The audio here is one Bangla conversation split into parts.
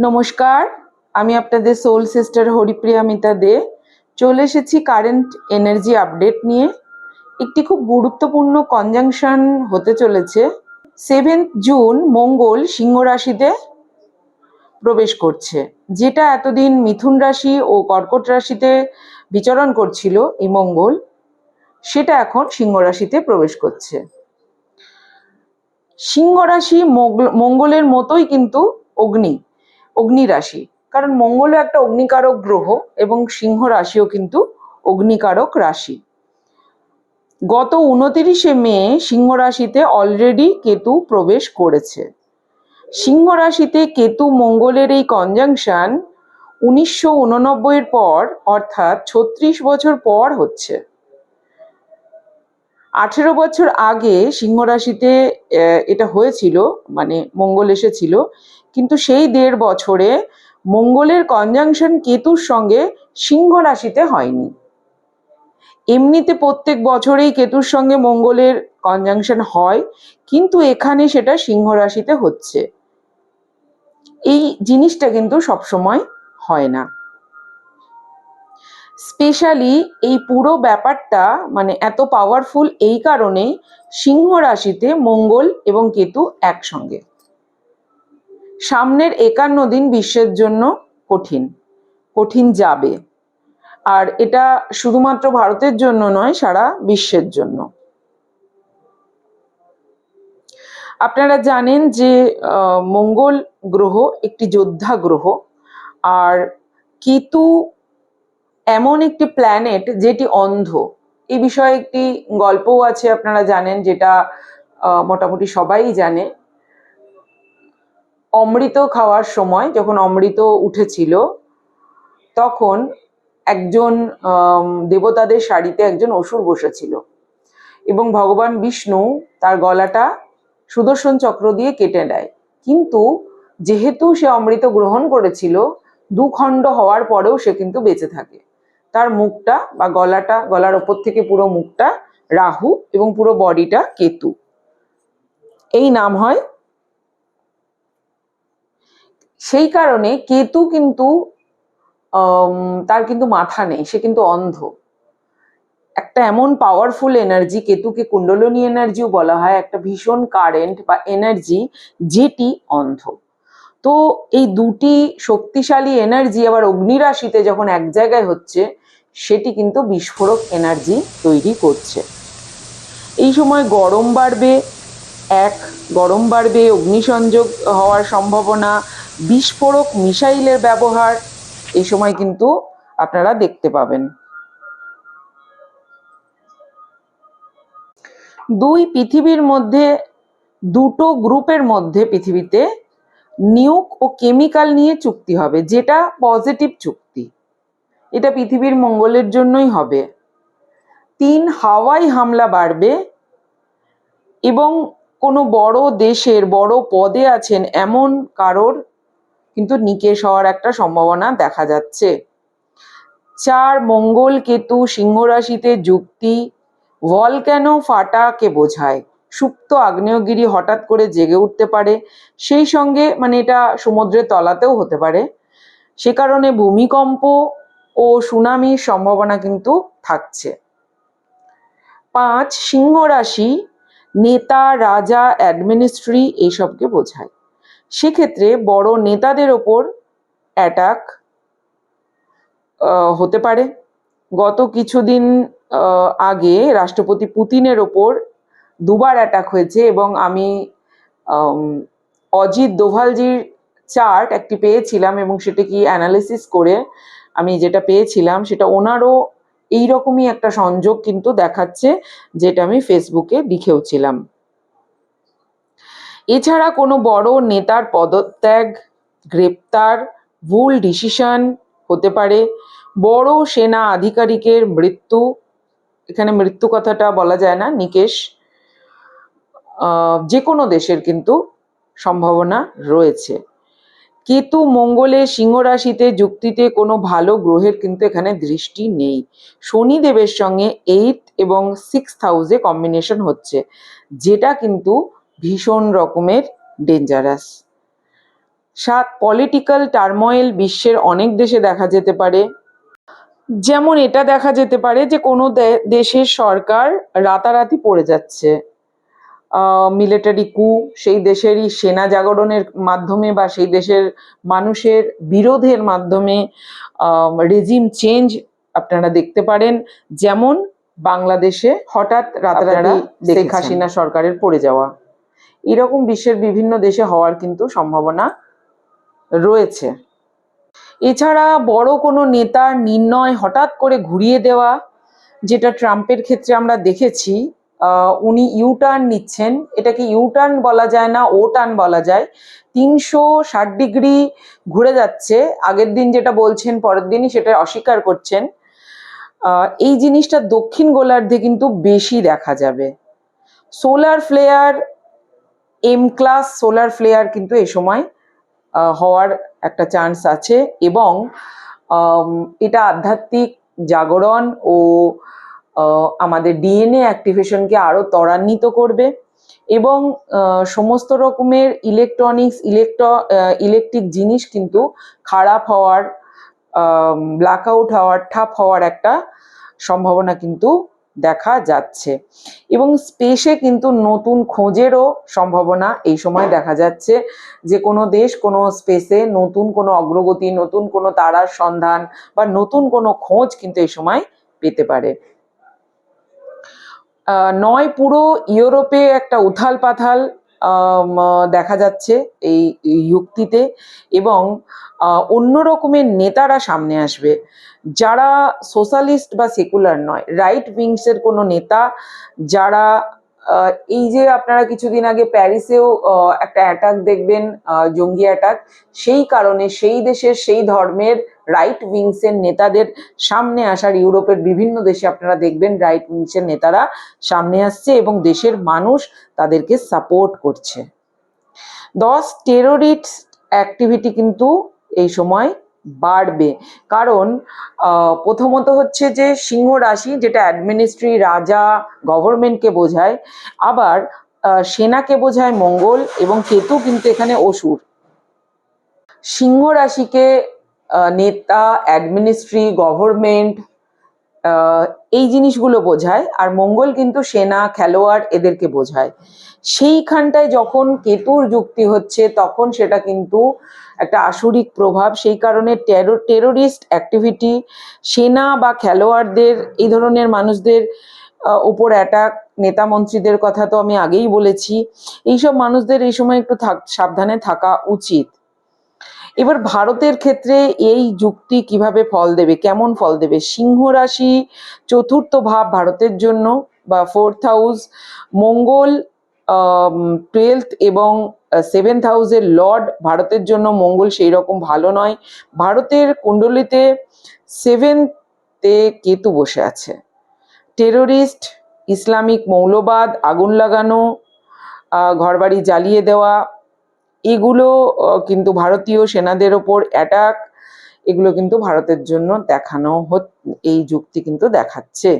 নমস্কার, আমি আপনাদের সোল সিস্টার হরিপ্রিয়া মিতা দে। চলে এসেছি কারেন্ট এনার্জি আপডেট নিয়ে। একটি খুব গুরুত্বপূর্ণ কনজাংশন হতে চলেছে। সেভেন্থ জুন মঙ্গল সিংহ রাশিতে প্রবেশ করছে, যেটা এতদিন মিথুন রাশি ও কর্কট রাশিতে বিচরণ করছিল এই মঙ্গল, সেটা এখন সিংহ রাশিতে প্রবেশ করছে। সিংহ রাশি মোগল- মঙ্গলের মতোই কিন্তু অগ্নি অগ্নি রাশি। কারণ মঙ্গলও একটা অগ্নিকারক গ্রহ এবং সিংহ রাশিও কিন্তু অগ্নিকারক রাশি। গত উনতিরিশে মে সিংহ রাশিতে অলরেডি কেতু প্রবেশ করেছে। সিংহ রাশিতে কেতু মঙ্গলের এই কনজাংশন উনিশশো উননব্বই এর পর, অর্থাৎ ছত্রিশ বছর পর হচ্ছে। আঠেরো বছর আগে সিংহ রাশিতে এটা হয়েছিল মানে মঙ্গল এসেছিল কিন্তু সেই দেড় বছরে মঙ্গলের কনজাংশন কেতুর সঙ্গে সিংহ রাশিতে হয়নি। এমনিতে প্রত্যেক বছরেই কেতুর সঙ্গে মঙ্গলের কনজাংশন হয়, কিন্তু এখানে সেটা সিংহ রাশিতে হচ্ছে। এই জিনিসটা কিন্তু সবসময় হয় না। স্পেশালি এই পুরো ব্যাপারটা মানে এত পাওয়ারফুল এই কারণে সিংহ রাশিতে মঙ্গল এবং কেতু একসঙ্গে। সামনের একান্ন দিন বিশ্বের জন্য কঠিন কঠিন যাবে। আর এটা শুধুমাত্র ভারতের জন্য নয়, সারা বিশ্বের জন্য। আপনারা জানেন যে মঙ্গল গ্রহ একটি যোদ্ধা গ্রহ। আর কেতু এমন একটি প্ল্যানেট যেটি অন্ধ। এই বিষয়ে একটি গল্পও আছে, আপনারা জানেন, যেটা মোটামুটি সবাই জানে। অমৃত খাওয়ার সময় যখন অমৃত উঠেছিল, তখন একজন দেবতাদের শাড়িতে একজন অসুর বসেছিল। এবং ভগবান বিষ্ণু তার গলাটা সুদর্শন চক্র দিয়ে কেটে দেয় কিন্তু যেহেতু সে অমৃত গ্রহণ করেছিল, দুখণ্ড হওয়ার পরেও সে কিন্তু বেঁচে থাকে। তার মুখটা বা গলাটা, গলার ওপর থেকে পুরো মুখটা রাহু এবং পুরো বডিটা কেতু। এই নাম হয় সেই কারণে কেতু কিন্তু তার কিন্তু মাথা নেই, সে কিন্তু অন্ধ। একটা এমন পাওয়ারফুল এনার্জি কেতুকে কুণ্ডলনী এনার্জিও বলা হয়, একটা ভীষণ কারেন্ট বা এনার্জি যেটি অন্ধ। তো এই দুটি শক্তিশালী এনার্জি আবার অগ্নিরাশিতে যখন এক জায়গায় হচ্ছে, সেটি কিন্তু বিস্ফোরক এনার্জি তৈরি করছে। এই সময় গরম বাড়বে, এক, গরম বাড়বে, অগ্নিসংযোগ হওয়ার সম্ভাবনা বিস্ফোরক মিসাইলের ব্যবহার এই সময় কিন্তু আপনারা দেখতে পাবেন। দুই পৃথিবীর মধ্যে, দুটো গ্রুপের মধ্যে পৃথিবীতে নিউক ও কেমিক্যাল নিয়ে চুক্তি হবে, যেটা পজিটিভ চুক্তি। এটা পৃথিবীর মঙ্গলের জন্যই হবে। তিন, হাওয়াই হামলা বাড়বে এবং কোনো বড় দেশের, বড় পদে আছেন এমন কারোর কিন্তু নিকেশ হওয়ার একটা সম্ভাবনা দেখা যাচ্ছে। চার মঙ্গল কেতু সিংহ রাশিতে যুক্তি ভলক্যানো ফাটাকে বোঝায়? সুপ্ত আগ্নেয়গিরি হঠাৎ করে জেগে উঠতে পারে, সেই সঙ্গে মানে এটা সমুদ্রের তলাতেও হতে পারে। সে কারণে ভূমিকম্প ও সুনামির সম্ভাবনা কিন্তু থাকছে। পাঁচ, সিংহ রাশি, নেতা, রাজা অ্যাডমিনিস্ট্রি এইসবকে বোঝায়। সেক্ষেত্রে বড় নেতাদের ওপর অ্যাটাক হতে পারে। গত কিছুদিন আগে রাষ্ট্রপতি পুতিনের ওপর দুবার অ্যাটাক হয়েছে এবং আমি অজিত দোভালজির চার্ট একটি পেয়েছিলাম এবং সেটা কি অ্যানালিসিস করে আমি যেটা পেয়েছিলাম সেটা ওনারও এইরকমই একটা সংযোগ কিন্তু দেখাচ্ছে যেটা আমি ফেসবুকে লিখেওছিলাম। এছাড়া কোনো বড় নেতার পদত্যাগ, গ্রেপ্তার, ভুল ডিসিশন হতে পারে। বড় সেনা আধিকারিকের মৃত্যু, এখানে মৃত্যু কথাটা বলা যায় না, নিকেশ। যে কোনো দেশের কিন্তু সম্ভাবনা রয়েছে। কেতু মঙ্গলে সিংহ রাশিতে যুক্তিতে কোনো ভালো গ্রহের কিন্তু এখানে দৃষ্টি নেই। শনিদেবের সঙ্গে এইট এবং সিক্স হাউসে কম্বিনেশন হচ্ছে, যেটা কিন্তু ভীষণ রকমের ডেঞ্জারাস সাত পলিটিক্যাল টার্ময়েল বিশ্বের অনেক দেশে দেখা যেতে পারে। যেমন এটা দেখা যেতে পারে যে কোনো দেশের সরকার রাতারাতি পড়ে যাচ্ছে। মিলিটারি কু সেই দেশেরই সেনা জাগরণের মাধ্যমে বা সেই দেশের মানুষের বিরোধের মাধ্যমে রেজিম চেঞ্জ আপনারা দেখতে পারেন। যেমন বাংলাদেশে হঠাৎ রাতারাতি শেখ হাসিনা সরকারের পড়ে যাওয়া। এরকম বিশ্বের বিভিন্ন দেশে হওয়ার কিন্তু সম্ভাবনা রয়েছে। এছাড়া বড় কোনো নেতার নির্ণয় হঠাৎ করে ঘুরিয়ে দেওয়া, যেটা ট্রাম্পের ক্ষেত্রে আমরা দেখেছি উনি ইউ টার্ন নিচ্ছেন। এটাকে ইউটার্ন বলা যায় না ও টার্ন বলা যায়। তিনশো ষাট ডিগ্রি ঘুরে যাচ্ছে। আগের দিন যেটা বলছেন, পরের দিনই সেটা অস্বীকার করছেন। এই জিনিসটা দক্ষিণ গোলার্ধে কিন্তু বেশি দেখা যাবে। Solar flare M class solar flare কিন্তু এ সময় হওয়ার একটা চান্স আছে এবং এটা আধ্যাত্মিক জাগরণ ও আমাদের ডিএনএ অ্যাক্টিভেশনকে আরও ত্বরান্বিত করবে এবং সমস্ত রকমের ইলেকট্রনিক্স ইলেকট্র ইলেকট্রিক জিনিস কিন্তু খারাপ হওয়ার ব্ল্যাকআউট হওয়ার ঠাপ হওয়ার একটা সম্ভাবনা কিন্তু দেখা যাচ্ছে। এবং স্পেসে কিন্তু নতুন খোঁজেরও সম্ভাবনা এই সময় দেখা যাচ্ছে যে কোনো দেশ কোনো স্পেসে নতুন কোনো অগ্রগতি, নতুন কোনো তারার সন্ধান বা নতুন কোনো খোঁজ কিন্তু এই সময় পেতে পারে। নয়, পুরো ইউরোপে একটা উথাল পাথাল দেখা যাচ্ছে এই যুক্তিতে এবং অন্য রকমের নেতারা সামনে আসবে। যারা সোশ্যালিস্ট বা সেকুলার নয়, রাইট উইংসের কোনো নেতা, যারা এই যে আপনারা কিছুদিন আগে প্যারিসেও একটা অ্যাটাক দেখবেন জঙ্গি অ্যাটাক সেই কারণে সেই দেশের সেই ধর্মের রাইট উইংসের নেতাদের সামনে আসার, ইউরোপের বিভিন্ন দেশে আপনারা দেখবেন রাইট উইংসের নেতারা সামনে আসছে এবং দেশের মানুষ তাদেরকে সাপোর্ট করছে। দশ টেরোরিস্ট অ্যাক্টিভিটি কিন্তু এই সময় বাড়বে। কারণ প্রথমত হচ্ছে যে সিংহ রাশি যেটা অ্যাডমিনিস্ট্রি রাজা গভর্নমেন্টকে বোঝায়, আবার সেনাকে বোঝায় মঙ্গল এবং কেতু কিন্তু এখানে অসুর। সিংহ রাশিকে নেতা অ্যাডমিনিস্ট্রি গভর্নমেন্ট এই জিনিসগুলো বোঝায়, আর মঙ্গল কিন্তু সেনা, খেলোয়াড় এদেরকে বোঝায়। সেইখানটায় যখন কেতুর যুক্তি হচ্ছে, তখন সেটা কিন্তু একটা আসরিক প্রভাব, সেই কারণে টেরো টেরোরিস্ট অ্যাক্টিভিটি সেনা বা খেলোয়াড়দের, এই ধরনের মানুষদের উপর অ্যাটাক নেতা মন্ত্রীদের কথা তো আমি আগেই বলেছি। এইসব মানুষদের এই সময় একটু সাবধানে থাকা উচিত। এবার ভারতের ক্ষেত্রে এই যুক্তি কীভাবে ফল দেবে, কেমন ফল দেবে? সিংহ রাশি চতুর্থ ভাব ভারতের জন্য বা ফোর্থ হাউস মঙ্গল টুয়েলথ এবং সেভেন্থ হাউসের লর্ড ভারতের জন্য মঙ্গল সেই রকম ভালো নয়। ভারতের কুণ্ডলিতে সেভেন্থে কেতু বসে আছে। টেরোরিস্ট ইসলামিক মৌলবাদ, আগুন লাগানো ঘরবাড়ি জ্বালিয়ে দেওয়া, এগুলো কিন্তু ভারতীয় সেনাদের ওপর অ্যাটাক এগুলো কিন্তু ভারতের জন্য দেখানো এই যুক্তি কিন্তু দেখাচ্ছে।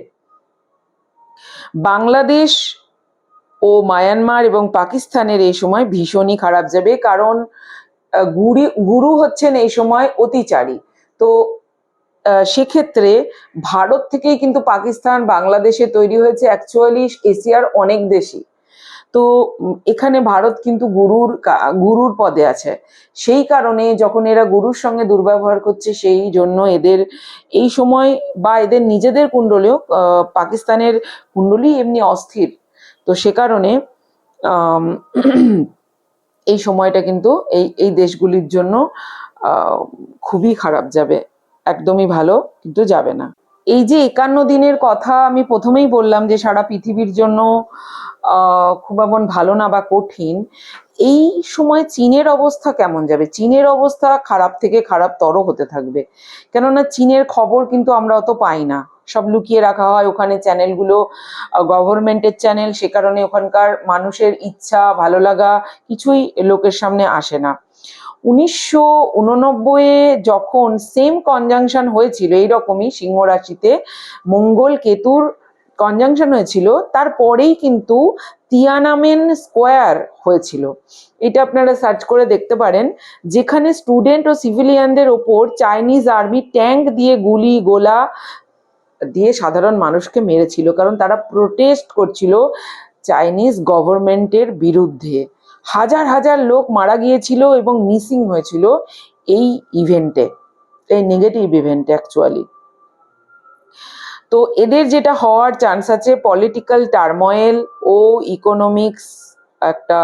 বাংলাদেশ ও মায়ানমার এবং পাকিস্তানের এই সময় ভীষণই খারাপ যাবে, কারণ গুরি গুরু হচ্ছেন এই সময় অতিচারী। তো সেক্ষেত্রে ভারত থেকেই কিন্তু পাকিস্তান, বাংলাদেশে তৈরি হয়েছে অ্যাকচুয়ালি এশিয়ার অনেক দেশই। তো এখানে ভারত কিন্তু গুরুর গুরুর পদে আছে। সেই কারণে যখন এরা গুরুর সঙ্গে দুর্ব্যবহার করছে, সেই জন্য এদের এই সময় বা এদের নিজেদের কুণ্ডলেও পাকিস্তানের কুণ্ডলী এমনি অস্থির। তো সে কারণে এই সময়টা কিন্তু এই এই দেশগুলির জন্য খুবই খারাপ যাবে। একদমই ভালো, কিন্তু যাবে না। এই যে একান্ন দিনের কথা আমি প্রথমেই বললাম যে সারা পৃথিবীর জন্য খুব এমন ভালো না বা কঠিন, এই সময় চীনের অবস্থা কেমন যাবে? চীনের অবস্থা খারাপ থেকে খারাপতর হতে থাকবে। কেননা চীনের খবর কিন্তু আমরা অত পাই না। সব লুকিয়ে রাখা হয়। ওখানে চ্যানেলগুলো গভর্নমেন্টের চ্যানেল সে কারণে ওখানকার মানুষের ইচ্ছা, ভালো লাগা কিছুই লোকের সামনে আসে না। উনিশশো যখন সেম কনজাংশন হয়েছিল এইরকমই সিংহ রাশিতে, মঙ্গল কেতুর কনজাংশন হয়েছিল, তারপরেই কিন্তু তিয়ানামেন স্কোয়ার হয়েছিল। এটা আপনারা সার্চ করে দেখতে পারেন। যেখানে স্টুডেন্ট ও সিভিলিয়ানদের ওপর চাইনিজ আর্মি ট্যাঙ্ক দিয়ে গুলি, গোলা দিয়ে সাধারণ মানুষকে মেরেছিল, কারণ তারা প্রোটেস্ট করছিল চাইনিজ গভর্নমেন্টের বিরুদ্ধে। হাজার হাজার লোক মারা গিয়েছিল এবং মিসিং হয়েছিল এই ইভেন্টে এই নেগেটিভ ইভেন্টে অ্যাকচুয়ালি তো এদের যেটা হওয়ার চান্স আছে পলিটিক্যাল টার্ময়েল ও ইকোনমিক্স একটা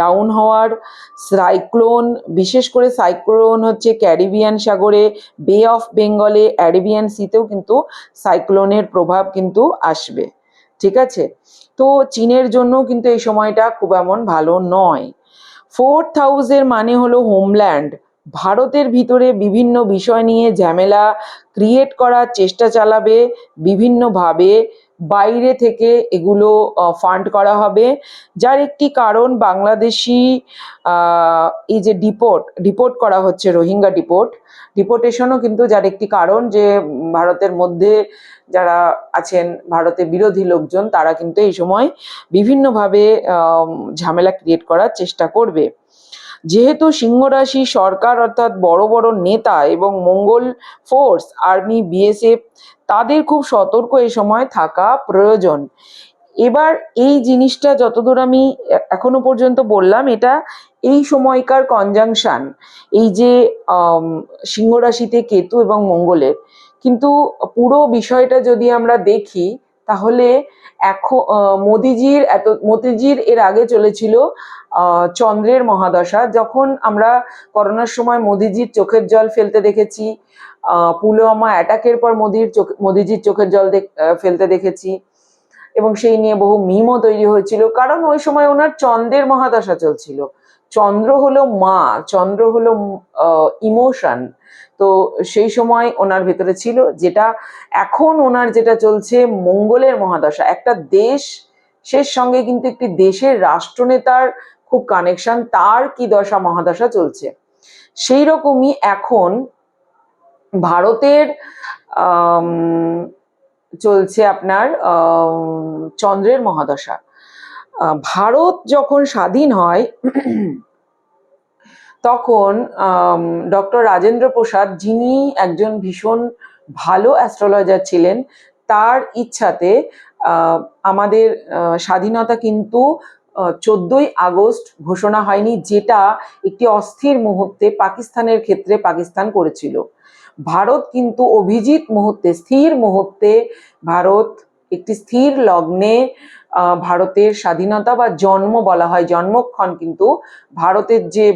ডাউন হওয়ার সাইক্লোন বিশেষ করে সাইক্লোন হচ্ছে ক্যারিবিয়ান সাগরে বে অফ বেঙ্গলে অ্যারেবিয়ান সিতেও কিন্তু সাইক্লোনের প্রভাব কিন্তু আসবে, ঠিক আছে? তো চীনের জন্য কিন্তু এই সময়টা খুব এমন ভালো নয়। ফোর্থ হাউসের মানে হলো হোমল্যান্ড ভারতের ভিতরে বিভিন্ন বিষয় নিয়ে ঝামেলা ক্রিয়েট করার চেষ্টা চালাবে, বিভিন্নভাবে বাইরে থেকে এগুলো ফান্ড করা হবে। যার একটি কারণ বাংলাদেশি এই যে ডিপোর্ট ডিপোর্ট করা হচ্ছে, রোহিঙ্গা ডিপোর্ট ডিপোর্টেশনও কিন্তু যার একটি কারণ যে, ভারতের মধ্যে যারা আছেন, ভারতে বিরোধী লোকজন, তারা কিন্তু এই সময় বিভিন্নভাবে ঝামেলা ক্রিয়েট করার চেষ্টা করবে। যেহেতু সিংহরাশি সরকার অর্থাৎ বড় বড় নেতা এবং মঙ্গল ফোর্স আর্মি বিএসএফ তাদের খুব সতর্ক এই সময় থাকা প্রয়োজন। এবার এই জিনিসটা যতদূর আমি এখনও পর্যন্ত বললাম, এটা এই সময়কার কনজাংশন এই যে সিংহ রাশিতে কেতু এবং মঙ্গলের। কিন্তু পুরো বিষয়টা যদি আমরা দেখি, তাহলে এখন মোদিজির এত, মোদিজির এর আগে চলেছিল চন্দ্রের মহাদশা, যখন আমরা করোনার সময় মোদিজির চোখের জল ফেলতে দেখেছি পুলওয়ামা অ্যাটাকের পর মোদির চোখ মোদিজির চোখের জল ফেলতে দেখেছি এবং সেই নিয়ে বহু মিমও তৈরি হয়েছিল। কারণ ওই সময় ওনার চন্দ্রের মহাদশা চলছিল। চন্দ্র হলো মা, চন্দ্র হলো ইমোশন তো সেই সময় ওনার ভেতরে ছিল যেটা এখন ওনার যেটা চলছে মঙ্গলের মহাদশা। একটা দেশ, শেষ সঙ্গে কিন্তু একটি দেশের রাষ্ট্রনেতার খুব কানেকশন তার কি দশা, মহাদশা চলছে। সেই রকমই এখন ভারতের চলছে আপনার চন্দ্রের মহাদশা। ভারত যখন স্বাধীন হয়, তখন ডক্টর রাজেন্দ্র প্রসাদ যিনি একজন ভীষণ ভালো অ্যাস্ট্রোলজার ছিলেন, তার ইচ্ছাতে আমাদের স্বাধীনতা কিন্তু চোদ্দই আগস্ট ঘোষণা হয়নি, যেটা একটি অস্থির মুহূর্তে পাকিস্তানের ক্ষেত্রে পাকিস্তান করেছিল। ভারত কিন্তু অভিজিৎ মুহূর্তে, স্থির মুহূর্তে ভারত একটি স্থির লগ্নে ভারতের স্বাধীনতা বা জন্ম বলা হয়, জন্মক্ষণ কিন্তু ভারতের যে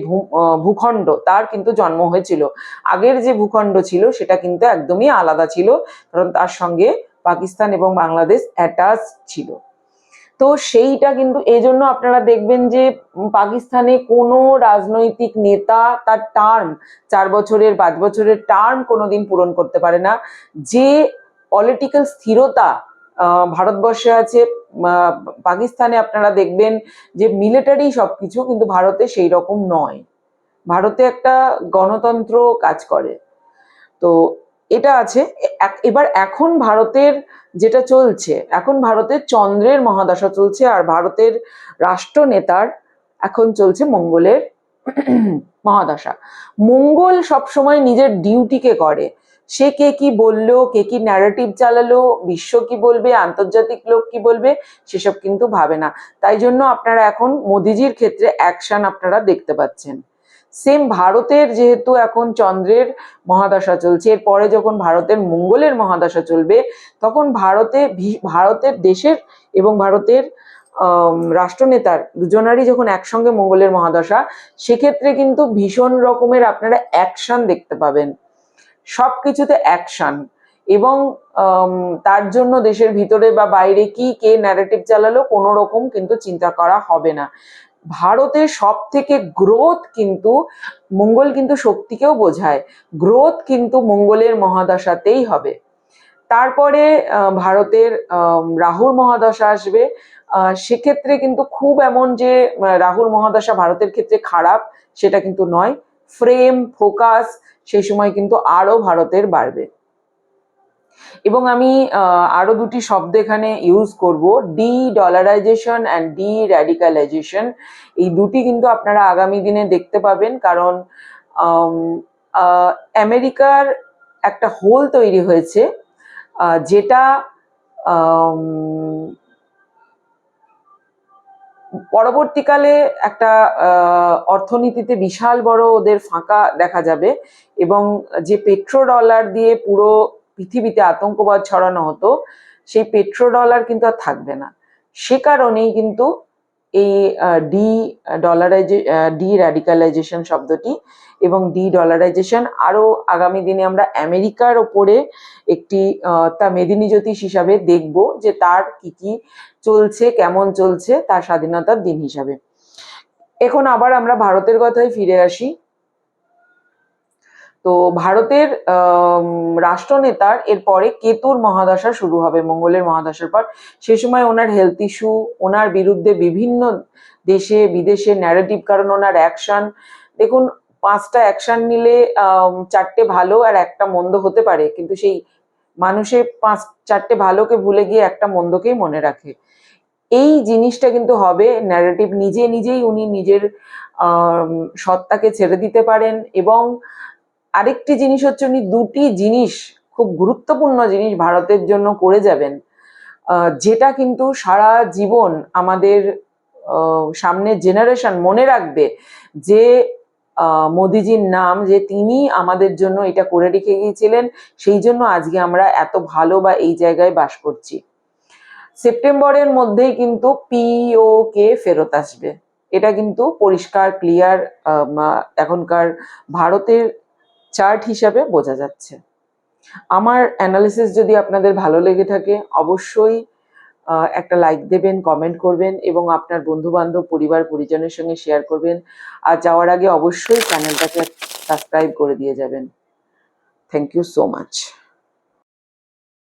ভূখণ্ড, তার কিন্তু জন্ম হয়েছিল। আগের যে ভূখণ্ড ছিল, সেটা কিন্তু একদমই আলাদা ছিল, কারণ তার সঙ্গে পাকিস্তান এবং বাংলাদেশ অ্যাটাচ ছিল। তো সেইটা কিন্তু এই জন্য আপনারা দেখবেন যে পাকিস্তানে কোনো রাজনৈতিক নেতা তার টার্ম চার বছরের, পাঁচ বছরের টার্ম কোনোদিন পূরণ করতে পারে না। যে পলিটিক্যাল স্থিরতা ভারতবর্ষে আছে পাকিস্তানে আপনারা দেখবেন যে মিলিটারি সবকিছু কিন্তু ভারতে সেই রকম নয়। ভারতে একটা গণতন্ত্র কাজ করে। তো এটা আছে এবার এখন ভারতের যেটা চলছে, এখন ভারতের চন্দ্রের মহাদশা চলছে আর ভারতের রাষ্ট্রনেতার এখন চলছে মঙ্গলের মহাদশা। মঙ্গল সবসময় নিজের ডিউটিকে করে। সে কে কি বলল, কে কি ন্যারেটিভ চালালো, বিশ্ব কি বলবে, আন্তর্জাতিক লোক কি বলবে, সেসব কিন্তু ভাবে না। তাই জন্য আপনারা এখন মোদিজির ক্ষেত্রে অ্যাকশন আপনারা দেখতে পাচ্ছেন। সেম ভারতের যেহেতু এখন চন্দ্রের মহাদশা চলছে এরপরে যখন ভারতের মঙ্গলের মহাদশা চলবে, তখন ভারতে ভারতের দেশের এবং ভারতের রাষ্ট্রনেতার দুজনারই যখন একসঙ্গে মঙ্গলের মহাদশা, সেক্ষেত্রে কিন্তু ভীষণ রকমের আপনারা অ্যাকশন দেখতে পাবেন। সব কিছুতে অ্যাকশন এবং তার জন্য দেশের ভিতরে বা বাইরে কি, কে ন্যারেটিভ চালালো, কোনো রকম কিন্তু চিন্তা করা হবে না। ভারতের সব থেকে গ্রোথ কিন্তু মঙ্গল কিন্তু শক্তিকেও বোঝায়। গ্রোথ কিন্তু মঙ্গলের মহাদশাতেই হবে। তারপরে ভারতের রাহুর মহাদশা আসবে। সেক্ষেত্রে কিন্তু খুব এমন যে রাহুর মহাদশা ভারতের ক্ষেত্রে খারাপ, সেটা কিন্তু নয়। ফ্রেম ফোকাস সেই সময় কিন্তু আরও ভারতের বাড়বে। এবং আমি আরও দুটি শব্দ এখানে ইউজ করব। De dollarization and de radicalization এই দুটি কিন্তু আপনারা আগামী দিনে দেখতে পাবেন কারণ আমেরিকার একটা হোল তৈরি হয়েছে যেটা পরবর্তীকালে একটা অর্থনীতিতে বিশাল বড় ওদের ফাঁকা দেখা যাবে এবং যে পেট্রো ডলার দিয়ে পুরো পৃথিবীতে আতঙ্কবাদ ছড়ানো হতো, সেই পেট্রো ডলার কিন্তু আর থাকবে না। সে কারণেই কিন্তু এই ডি ডলারাইজে ডি র্যাডিকালাইজেশন শব্দটি এবং ডি ডলারাইজেশন আরও আগামী দিনে আমরা আমেরিকার ওপরে একটি তা মেদিনী জ্যোতিষ হিসাবে দেখব যে তার কি কি চলছে, কেমন চলছে তার স্বাধীনতার দিন হিসাবে। এখন আবার আমরা ভারতের কথায় ফিরে আসি। তো ভারতের রাষ্ট্রনেতার এরপরে কেতুর মহাদশা শুরু হবে, মঙ্গলের মহাদশার পর। সে সময় ওনার হেলথ ইস্যু ওনার বিরুদ্ধে বিভিন্ন দেশে, বিদেশে ন্যারেটিভ কারণ ওনার অ্যাকশন দেখুন, পাঁচটা অ্যাকশন নিলে চারটে ভালো আর একটা মন্দ হতে পারে, কিন্তু সেই মানুষে পাঁচ, চারটে ভালোকে ভুলে গিয়ে একটা মন্দকেই মনে রাখে। এই জিনিসটা কিন্তু হবে ন্যারেটিভ নিজে নিজেই উনি নিজের সত্তাকে ছেড়ে দিতে পারেন এবং আরেকটি জিনিস হচ্ছে উনি দুটি জিনিস খুব গুরুত্বপূর্ণ জিনিস ভারতের জন্য করে যাবেন যেটা কিন্তু সারা জীবন আমাদের আহ, সামনের জেনারেশন মনে রাখবে যে মোদিজির নাম যে তিনি আমাদের জন্য এটা করে রেখে গিয়েছিলেন সেই জন্য আজকে আমরা এত ভালো বা এই জায়গায় বাস করছি। সেপ্টেম্বরের মধ্যেই কিন্তু পিও কে ফেরত আসবে। এটা কিন্তু পরিষ্কার ক্লিয়ার এখনকার ভারতের চার্ট হিসাবে বোঝা যাচ্ছে। আমার অ্যানালিসিস যদি আপনাদের ভালো লেগে থাকে, অবশ্যই একটা লাইক দেবেন কমেন্ট করবেন এবং আপনার বন্ধু বান্ধব পরিবার, পরিজনের সঙ্গে শেয়ার করবেন। আর যাওয়ার আগে অবশ্যই চ্যানেলটাকে সাবস্ক্রাইব করে দিয়ে যাবেন। Thank you so much